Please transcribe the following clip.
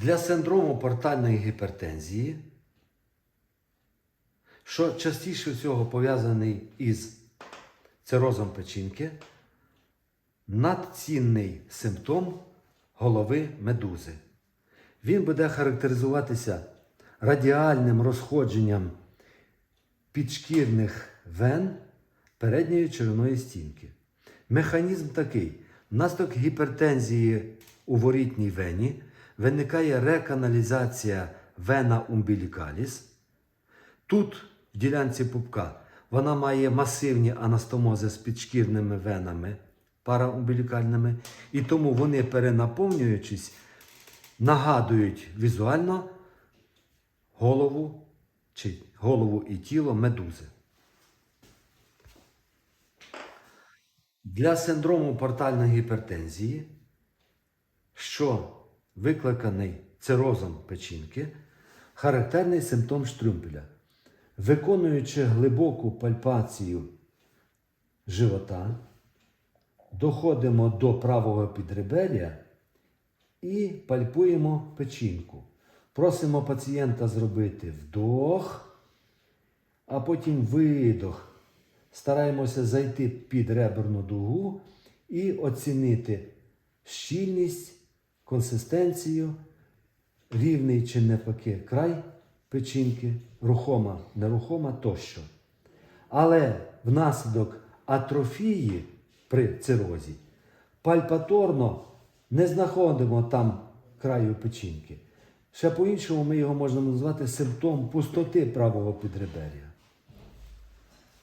Для синдрому портальної гіпертензії, що частіше всього пов'язаний із цирозом печінки, надцінний симптом голови медузи. Він буде характеризуватися радіальним розходженням підшкірних вен передньої черевної стінки. Механізм такий: внаслідок гіпертензії у ворітній вені виникає реканалізація вена умбілікаліс. Тут, в ділянці пупка, вона має масивні анастомози з підшкірними венами параумбілікальними, і тому вони, перенаповнюючись, нагадують візуально голову чи голову і тіло медузи. Для синдрому портальної гіпертензії, що викликаний цирозом печінки, характерний симптом штрюмпеля. Виконуючи глибоку пальпацію живота, доходимо до правого підребер'я і пальпуємо печінку. Просимо пацієнта зробити вдох, а потім видох. Стараємося зайти під реберну дугу і оцінити щільність, консистенцію, рівний чи навпаки край печінки, рухома, нерухома тощо. Але внаслідок атрофії при цирозі пальпаторно не знаходимо там краю печінки. Ще по-іншому ми його можемо назвати симптом пустоти правого підребер'я.